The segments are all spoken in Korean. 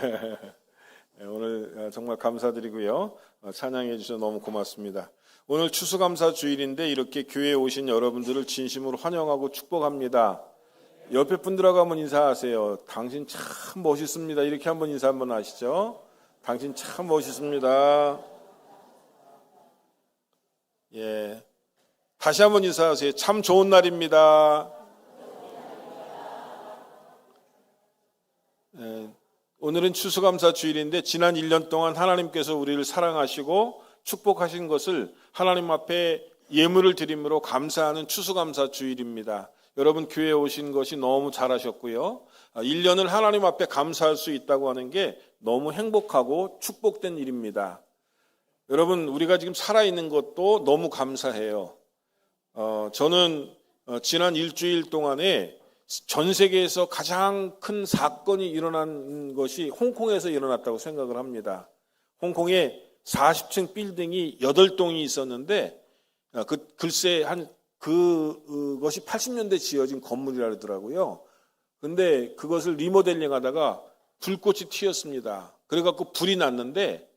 네, 오늘 정말 감사드리고요. 어, 찬양해 주셔서 너무 고맙습니다. 오늘 추수감사 주일인데 이렇게 교회에 오신 여러분들을 진심으로 환영하고 축복합니다. 옆에 분들하고 한번 인사하세요. 당신 참 멋있습니다. 이렇게 한번 인사 한번 하시죠. 당신 참 멋있습니다. 예. 다시 한번 인사하세요. 참 좋은 날입니다. 오늘은 추수감사 주일인데 지난 1년 동안 하나님께서 우리를 사랑하시고 축복하신 것을 하나님 앞에 예물을 드림으로 감사하는 추수감사 주일입니다. 여러분 교회에 오신 것이 너무 잘하셨고요. 1년을 하나님 앞에 감사할 수 있다고 하는 게 너무 행복하고 축복된 일입니다. 여러분 우리가 지금 살아있는 것도 너무 감사해요. 어, 저는 어, 지난 일주일 동안에 전 세계에서 가장 큰 사건이 일어난 것이 홍콩에서 일어났다고 생각을 합니다. 홍콩에 40층 빌딩이 8동이 있었는데 어, 그 글쎄 한 그것이 80년대 지어진 건물이라 그러더라고요. 근데 그것을 리모델링 하다가 불꽃이 튀었습니다. 그래 갖고 불이 났는데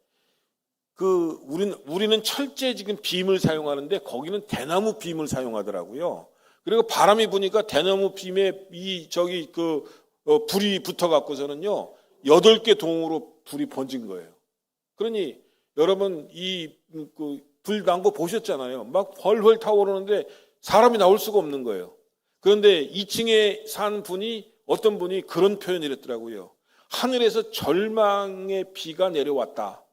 그 우리는 우리는 철제 지금 빔을 사용하는데 거기는 대나무 빔을 사용하더라고요. 그리고 바람이 부니까 대나무 빔에 이 저기 그 어, 불이 붙어 갖고서는요 여덟 개 동으로 불이 번진 거예요. 그러니 여러분 이불 난거 보셨잖아요. 막 헐헐 타오르는데 사람이 나올 수가 없는 거예요. 그런데 2층에 산 분이 어떤 분이 그런 표현을 했더라고요. 하늘에서 절망의 비가 내려왔다.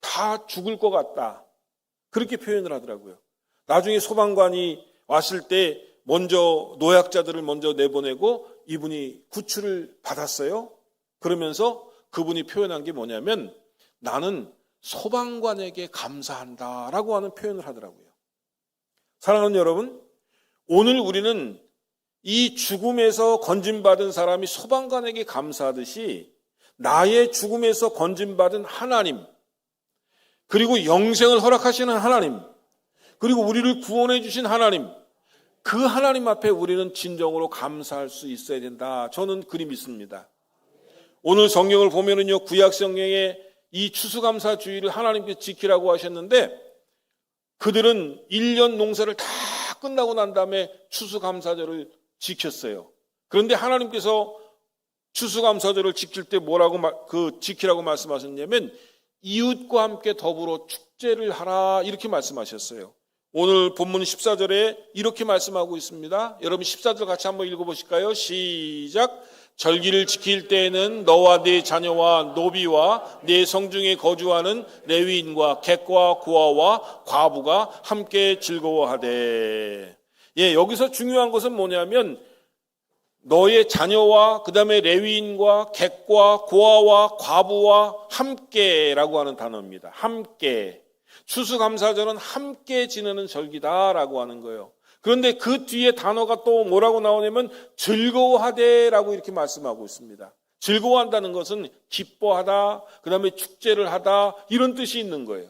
다 죽을 것 같다. 그렇게 표현을 하더라고요. 나중에 소방관이 왔을 때 먼저 노약자들을 먼저 내보내고 이분이 구출을 받았어요. 그러면서 그분이 표현한 게 뭐냐면 나는 소방관에게 감사한다라고 하는 표현을 하더라고요. 사랑하는 여러분, 오늘 우리는 이 죽음에서 건진받은 사람이 소방관에게 감사하듯이 나의 죽음에서 건진받은 하나님, 그리고 영생을 허락하시는 하나님, 그리고 우리를 구원해 주신 하나님, 그 하나님 앞에 우리는 진정으로 감사할 수 있어야 된다. 저는 그리 믿습니다. 오늘 성경을 보면은요, 구약 성경에 이 추수감사 주의를 하나님께서 지키라고 하셨는데, 그들은 1년 농사를 다 끝나고 난 다음에 추수감사절을 지켰어요. 그런데 하나님께서 추수감사절을 지킬 때 뭐라고 그 지키라고 말씀하셨냐면 이웃과 함께 더불어 축제를 하라 이렇게 말씀하셨어요. 오늘 본문 14절에 이렇게 말씀하고 있습니다. 여러분 14절 같이 한번 읽어보실까요? 시작. 절기를 지킬 때에는 너와 네 자녀와 노비와 네 성중에 거주하는 레위인과 객과 고아와 과부가 함께 즐거워하되. 예, 여기서 중요한 것은 뭐냐면 너의 자녀와 그 다음에 레위인과 객과 고아와 과부와 함께라고 하는 단어입니다. 함께. 추수감사절은 함께 지내는 절기다라고 하는 거예요. 그런데 그 뒤에 단어가 또 뭐라고 나오냐면 즐거워하되라고 이렇게 말씀하고 있습니다. 즐거워한다는 것은 기뻐하다, 그 다음에 축제를 하다, 이런 뜻이 있는 거예요.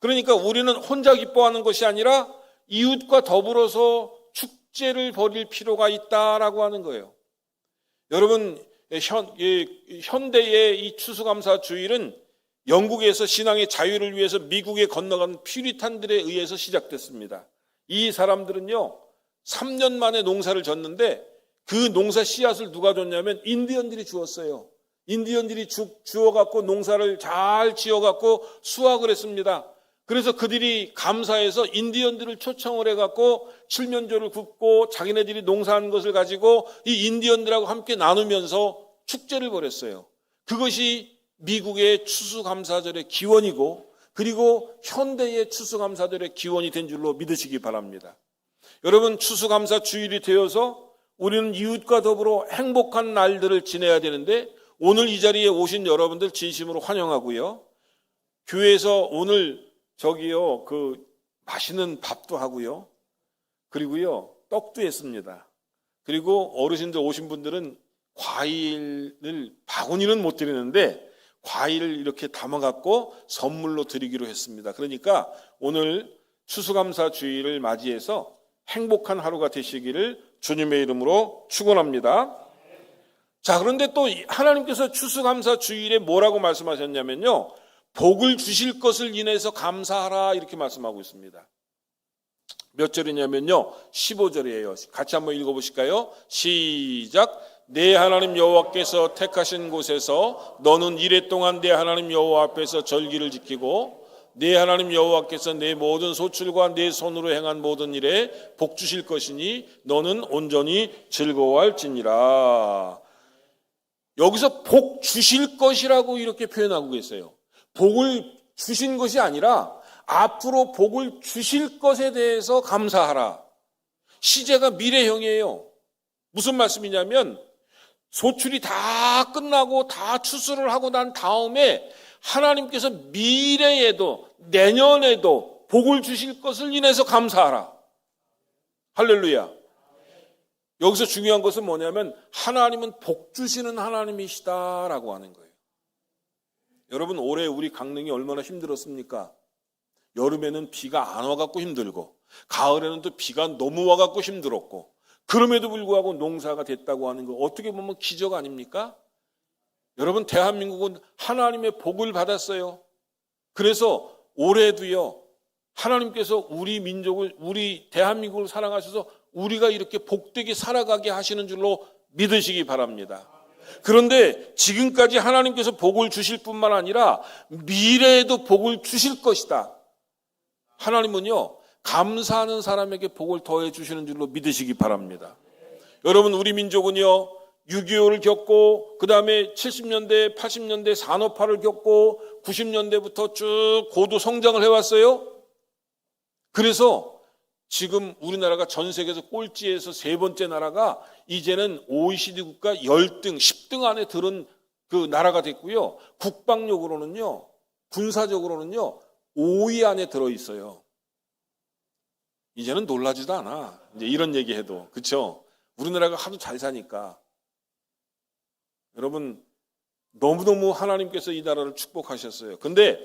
그러니까 우리는 혼자 기뻐하는 것이 아니라 이웃과 더불어서 축제를 벌일 필요가 있다라고 하는 거예요. 여러분, 현, 현대의 이 추수감사 주일은 영국에서 신앙의 자유를 위해서 미국에 건너간 퓨리탄들에 의해서 시작됐습니다. 이 사람들은요, 3년 만에 농사를 졌는데 그 농사 씨앗을 누가 줬냐면 인디언들이 주었어요. 인디언들이 주, 주어갖고 농사를 잘 지어갖고 수확을 했습니다. 그래서 그들이 감사해서 인디언들을 초청을 해갖고 칠면조를 굽고 자기네들이 농사한 것을 가지고 이 인디언들하고 함께 나누면서 축제를 벌였어요. 그것이 미국의 추수감사절의 기원이고 그리고 현대의 추수감사절의 기원이 된 줄로 믿으시기 바랍니다. 여러분 추수감사 주일이 되어서 우리는 이웃과 더불어 행복한 날들을 지내야 되는데 오늘 이 자리에 오신 여러분들 진심으로 환영하고요. 교회에서 오늘 저기요 그 맛있는 밥도 하고요. 그리고요 떡도 했습니다. 그리고 어르신들 오신 분들은 과일을 바구니는 못 드리는데 과일을 이렇게 담아갖고 선물로 드리기로 했습니다. 그러니까 오늘 추수감사 주일을 맞이해서 행복한 하루가 되시기를 주님의 이름으로 축원합니다. 자, 그런데 또 하나님께서 추수감사 주일에 뭐라고 말씀하셨냐면요. 복을 주실 것을 인해서 감사하라 이렇게 말씀하고 있습니다. 몇 절이냐면요. 15절이에요. 같이 한번 읽어 보실까요? 시작. 내 하나님 여호와께서 택하신 곳에서 너는 이래 동안 내 하나님 여호와 앞에서 절기를 지키고 내 하나님 여호와께서 내 모든 소출과 내 손으로 행한 모든 일에 복 주실 것이니 너는 온전히 즐거워할지니라. 여기서 복 주실 것이라고 이렇게 표현하고 계세요. 복을 주신 것이 아니라 앞으로 복을 주실 것에 대해서 감사하라. 시제가 미래형이에요. 무슨 말씀이냐면 소출이 다 끝나고 다 추수를 하고 난 다음에 하나님께서 미래에도 내년에도 복을 주실 것을 인해서 감사하라. 할렐루야. 여기서 중요한 것은 뭐냐면 하나님은 복 주시는 하나님이시다라고 하는 거예요. 여러분 올해 우리 강릉이 얼마나 힘들었습니까? 여름에는 비가 안 와갖고 힘들고 가을에는 또 비가 너무 와갖고 힘들었고 그럼에도 불구하고 농사가 됐다고 하는 거 어떻게 보면 기적 아닙니까? 여러분 대한민국은 하나님의 복을 받았어요. 그래서 올해도요 하나님께서 우리 민족을 우리 대한민국을 사랑하셔서 우리가 이렇게 복되게 살아가게 하시는 줄로 믿으시기 바랍니다. 그런데 지금까지 하나님께서 복을 주실 뿐만 아니라 미래에도 복을 주실 것이다. 하나님은요, 감사하는 사람에게 복을 더해 주시는 줄로 믿으시기 바랍니다. 여러분, 우리 민족은요, 6.25를 겪고, 그 다음에 70년대, 80년대 산업화를 겪고, 90년대부터 쭉 고도 성장을 해왔어요. 그래서 지금 우리나라가 전 세계에서 꼴찌에서 세 번째 나라가 이제는 OECD 국가 10등, 10등 안에 들은 그 나라가 됐고요. 국방력으로는요, 군사적으로는요, 5위 안에 들어 있어요. 이제는 놀라지도 않아. 이제 이런 얘기 해도. 그쵸? 우리나라가 하도 잘 사니까. 여러분, 너무너무 하나님께서 이 나라를 축복하셨어요. 근데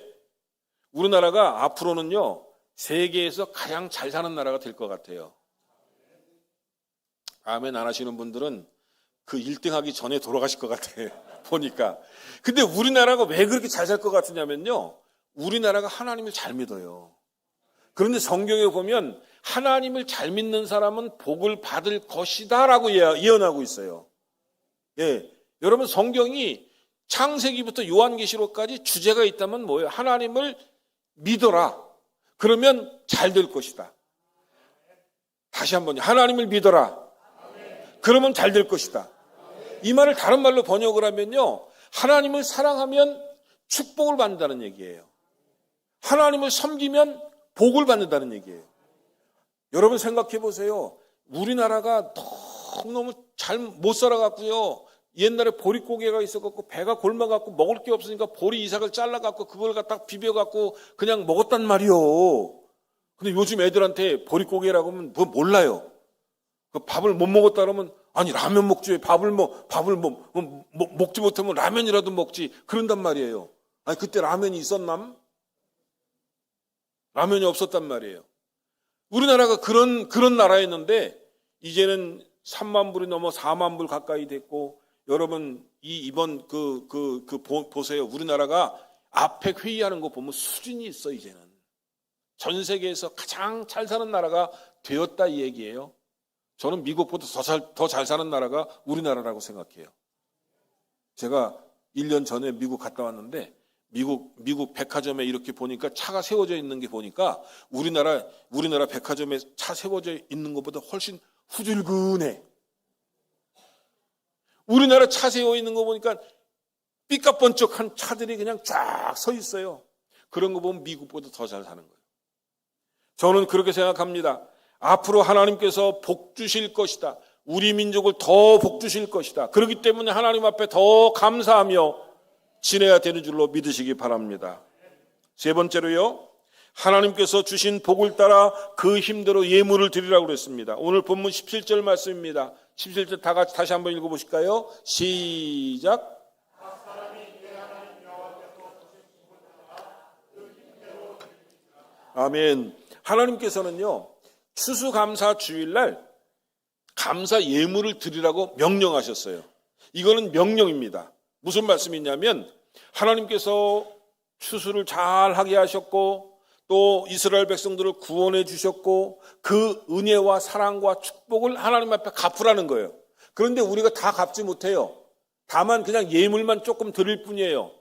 우리나라가 앞으로는요, 세계에서 가장 잘 사는 나라가 될 것 같아요. 아멘 안 하시는 분들은 그 1등 하기 전에 돌아가실 것 같아요. 보니까. 근데 우리나라가 왜 그렇게 잘 살 것 같으냐면요. 우리나라가 하나님을 잘 믿어요. 그런데 성경에 보면 하나님을 잘 믿는 사람은 복을 받을 것이다라고 예, 예언하고 있어요. 예. 여러분 성경이 창세기부터 요한계시록까지 주제가 있다면 뭐예요? 하나님을 믿어라. 그러면 잘 될 것이다. 다시 한번 하나님을 믿어라. 그러면 잘 될 것이다. 이 말을 다른 말로 번역을 하면요. 하나님을 사랑하면 축복을 받는다는 얘기예요. 하나님을 섬기면 복을 받는다는 얘기예요. 여러분 생각해 보세요. 우리나라가 너무너무 잘 못 살아갔고요. 옛날에 보릿고개가 있어갖고 배가 골마갖고 먹을 게 없으니까 보리 이삭을 잘라갖고 그걸 갖다 비벼갖고 그냥 먹었단 말이요. 근데 요즘 애들한테 보릿고개라고 하면 뭐 몰라요. 그 밥을 못 먹었다 그러면 아니 라면 먹지 왜 밥을 뭐 밥을 뭐, 뭐, 먹, 먹지 못하면 라면이라도 먹지 그런단 말이에요. 아니 그때 라면이 있었남? 라면이 없었단 말이에요. 우리나라가 그런 그런 나라였는데 이제는 3만 불이 넘어 4만 불 가까이 됐고 여러분 이 이번 그 그 그 보세요. 우리나라가 아펙 회의하는 거 보면 수준이 있어 이제는 전 세계에서 가장 잘 사는 나라가 되었다 이 얘기예요. 저는 미국보다 더 잘 더 잘 사는 나라가 우리나라라고 생각해요. 제가 1년 전에 미국 갔다 왔는데 미국 미국 백화점에 이렇게 보니까 차가 세워져 있는 게 보니까 우리나라 우리나라 백화점에 차 세워져 있는 것보다 훨씬 후줄근해. 우리나라 차 세워 있는 거 보니까 삐까번쩍한 차들이 그냥 쫙 서 있어요. 그런 거 보면 미국보다 더 잘 사는 거예요. 저는 그렇게 생각합니다. 앞으로 하나님께서 복 주실 것이다. 우리 민족을 더 복 주실 것이다. 그렇기 때문에 하나님 앞에 더 감사하며 지내야 되는 줄로 믿으시기 바랍니다. 세 번째로요. 하나님께서 주신 복을 따라 그 힘대로 예물을 드리라고 그랬습니다. 오늘 본문 17절 말씀입니다. 17절 다 같이 다시 한번 읽어 보실까요? 시작. 아멘. 하나님께서는요. 추수감사 주일날 감사 예물을 드리라고 명령하셨어요. 이거는 명령입니다. 무슨 말씀이냐면 하나님께서 추수를 잘 하게 하셨고 또 이스라엘 백성들을 구원해 주셨고 그 은혜와 사랑과 축복을 하나님 앞에 갚으라는 거예요. 그런데 우리가 다 갚지 못해요. 다만 그냥 예물만 조금 드릴 뿐이에요.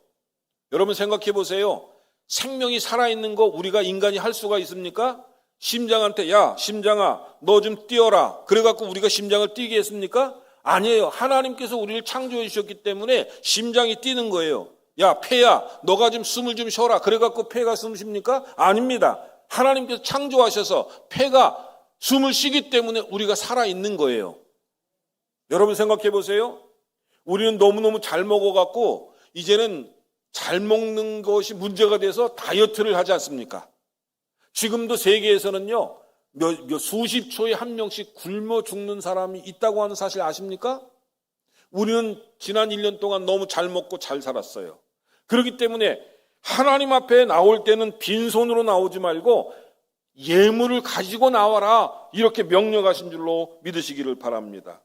여러분 생각해 보세요. 생명이 살아있는 거 우리가 인간이 할 수가 있습니까? 심장한테 야 심장아 너 좀 뛰어라 그래갖고 우리가 심장을 뛰게 했습니까? 아니에요. 하나님께서 우리를 창조해 주셨기 때문에 심장이 뛰는 거예요. 야 폐야 너가 좀 숨을 좀 쉬어라 그래갖고 폐가 숨 쉽니까? 아닙니다. 하나님께서 창조하셔서 폐가 숨을 쉬기 때문에 우리가 살아있는 거예요. 여러분 생각해 보세요. 우리는 너무너무 잘 먹어갖고 이제는 잘 먹는 것이 문제가 돼서 다이어트를 하지 않습니까? 지금도 세계에서는요, 몇, 몇 수십 초에 한 명씩 굶어 죽는 사람이 있다고 하는 사실 아십니까? 우리는 지난 1년 동안 너무 잘 먹고 잘 살았어요. 그렇기 때문에 하나님 앞에 나올 때는 빈손으로 나오지 말고 예물을 가지고 나와라. 이렇게 명령하신 줄로 믿으시기를 바랍니다.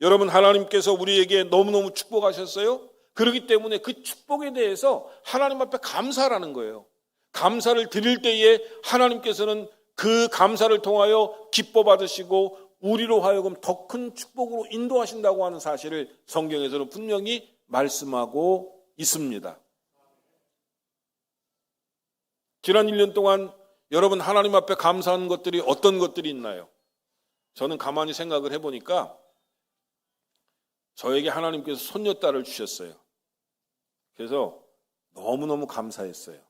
여러분, 하나님께서 우리에게 너무너무 축복하셨어요? 그렇기 때문에 그 축복에 대해서 하나님 앞에 감사하라는 거예요. 감사를 드릴 때에 하나님께서는 그 감사를 통하여 기뻐 받으시고 우리로 하여금 더 큰 축복으로 인도하신다고 하는 사실을 성경에서는 분명히 말씀하고 있습니다. 지난 1년 동안 여러분 하나님 앞에 감사하는 것들이 어떤 것들이 있나요? 저는 가만히 생각을 해보니까 저에게 하나님께서 손녀딸을 주셨어요. 그래서 너무너무 감사했어요.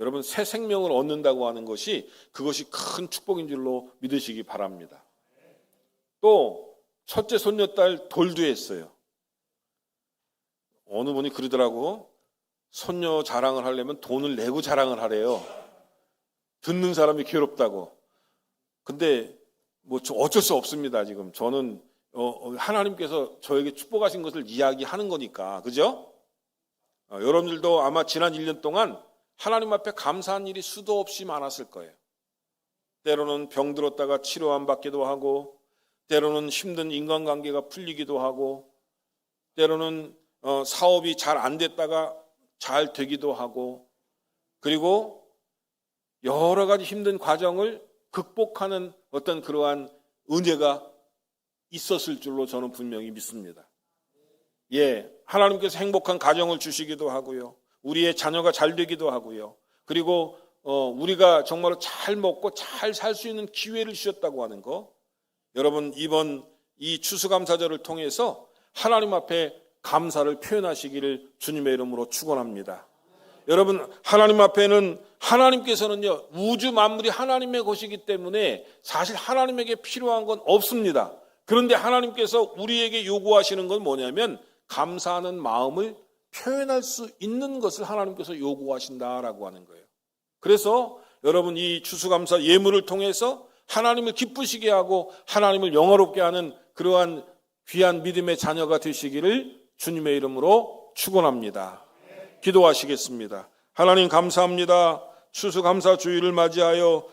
여러분 새 생명을 얻는다고 하는 것이 그것이 큰 축복인 줄로 믿으시기 바랍니다. 또 첫째 손녀딸 돌두했어요. 어느 분이 그러더라고 손녀 자랑을 하려면 돈을 내고 자랑을 하래요. 듣는 사람이 괴롭다고. 근데 뭐 어쩔 수 없습니다. 지금 저는 어, 하나님께서 저에게 축복하신 것을 이야기하는 거니까 그죠? 어, 여러분들도 아마 지난 1년 동안 하나님 앞에 감사한 일이 수도 없이 많았을 거예요. 때로는 병들었다가 치료 안 받기도 하고, 때로는 힘든 인간관계가 풀리기도 하고, 때로는 어, 사업이 잘 안 됐다가 잘 되기도 하고, 그리고 여러 가지 힘든 과정을 극복하는 어떤 그러한 은혜가 있었을 줄로 저는 분명히 믿습니다. 예, 하나님께서 행복한 가정을 주시기도 하고요. 우리의 자녀가 잘 되기도 하고요. 그리고 어, 우리가 정말로 잘 먹고 잘 살 수 있는 기회를 주셨다고 하는 거. 여러분 이번 이 추수감사절을 통해서 하나님 앞에 감사를 표현하시기를 주님의 이름으로 축원합니다. 여러분 하나님 앞에는 하나님께서는요 우주 만물이 하나님의 것이기 때문에 사실 하나님에게 필요한 건 없습니다. 그런데 하나님께서 우리에게 요구하시는 건 뭐냐면 감사하는 마음을 표현할 수 있는 것을 하나님께서 요구하신다라고 하는 거예요. 그래서 여러분 이 추수감사 예물을 통해서 하나님을 기쁘시게 하고 하나님을 영화롭게 하는 그러한 귀한 믿음의 자녀가 되시기를 주님의 이름으로 축원합니다. 기도하시겠습니다. 하나님 감사합니다. 추수감사 주일을 맞이하여